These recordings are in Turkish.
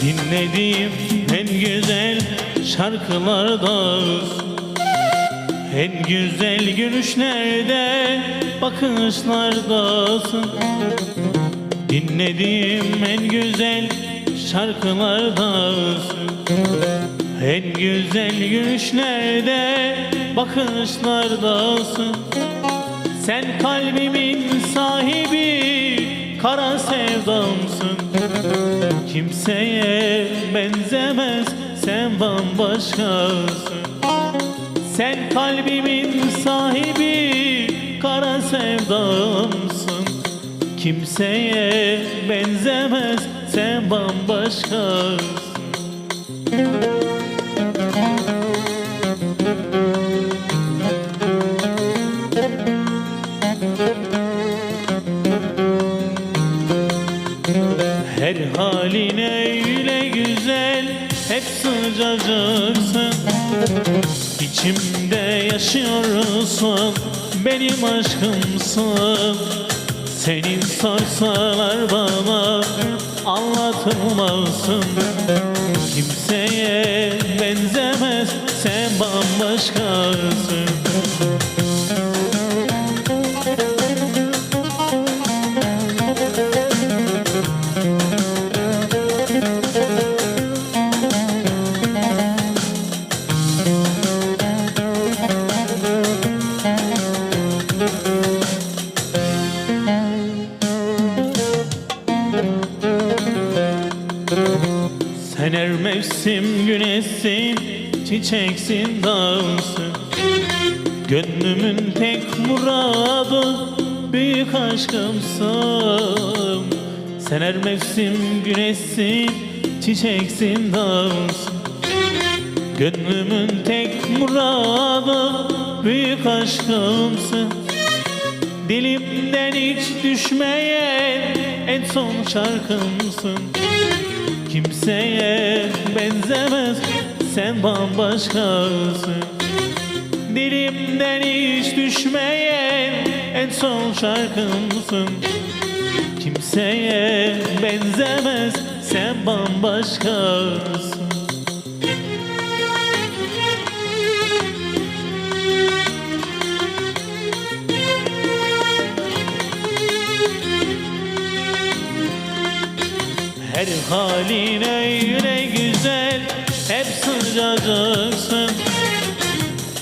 Dinlediğim en güzel şarkılardasın En güzel gülüşlerde bakışlardasın. Dinlediğim en güzel şarkılardasın. En güzel gülüşlerde bakışlardasın. Sen kalbimin Kimseye benzemez sen bambaşkasın. Sen kalbimin sahibi kara sevdamsın. Kimseye benzemez sen bambaşkasın güzel Hep sıcacıksın İçimde yaşıyorsun Benim aşkımsın. Senin sorsalar bana Anlatılmazsın Kimseye benzemez Sen bambaşkasın mevsim güneşsin, çiçeksin dağsın Gönlümün tek muradı büyük aşkımsın. Sen her mevsim güneşsin, çiçeksin dağsın Gönlümün tek muradı büyük aşkımsın. Dilimden hiç düşmeyen en son şarkımsın Kimseye benzemez. Sen bambaşkasın. Dilimden hiç düşmeyen en son şarkımsın. Kimseye benzemez. Sen bambaşkasın Her halin öyle güzel Hep sıcacıksın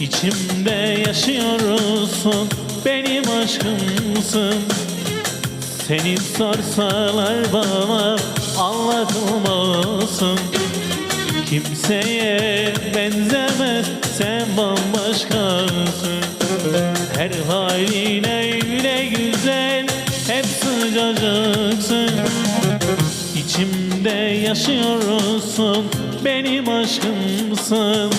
İçimde yaşıyorsun Benim aşkımsın. Seni sorsalar bana Anlatılmasın. Kimseye benzemez Sen bambaşkasın. Her halin öyle güzel Hep sıcacıksın İçimde yaşıyorsun benim aşkımsın.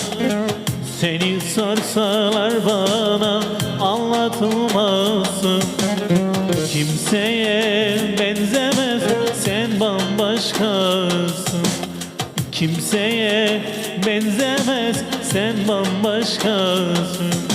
Seni sorsalar bana anlatılmazsın Kimseye benzemez sen bambaşkasın. Kimseye benzemez sen bambaşkasın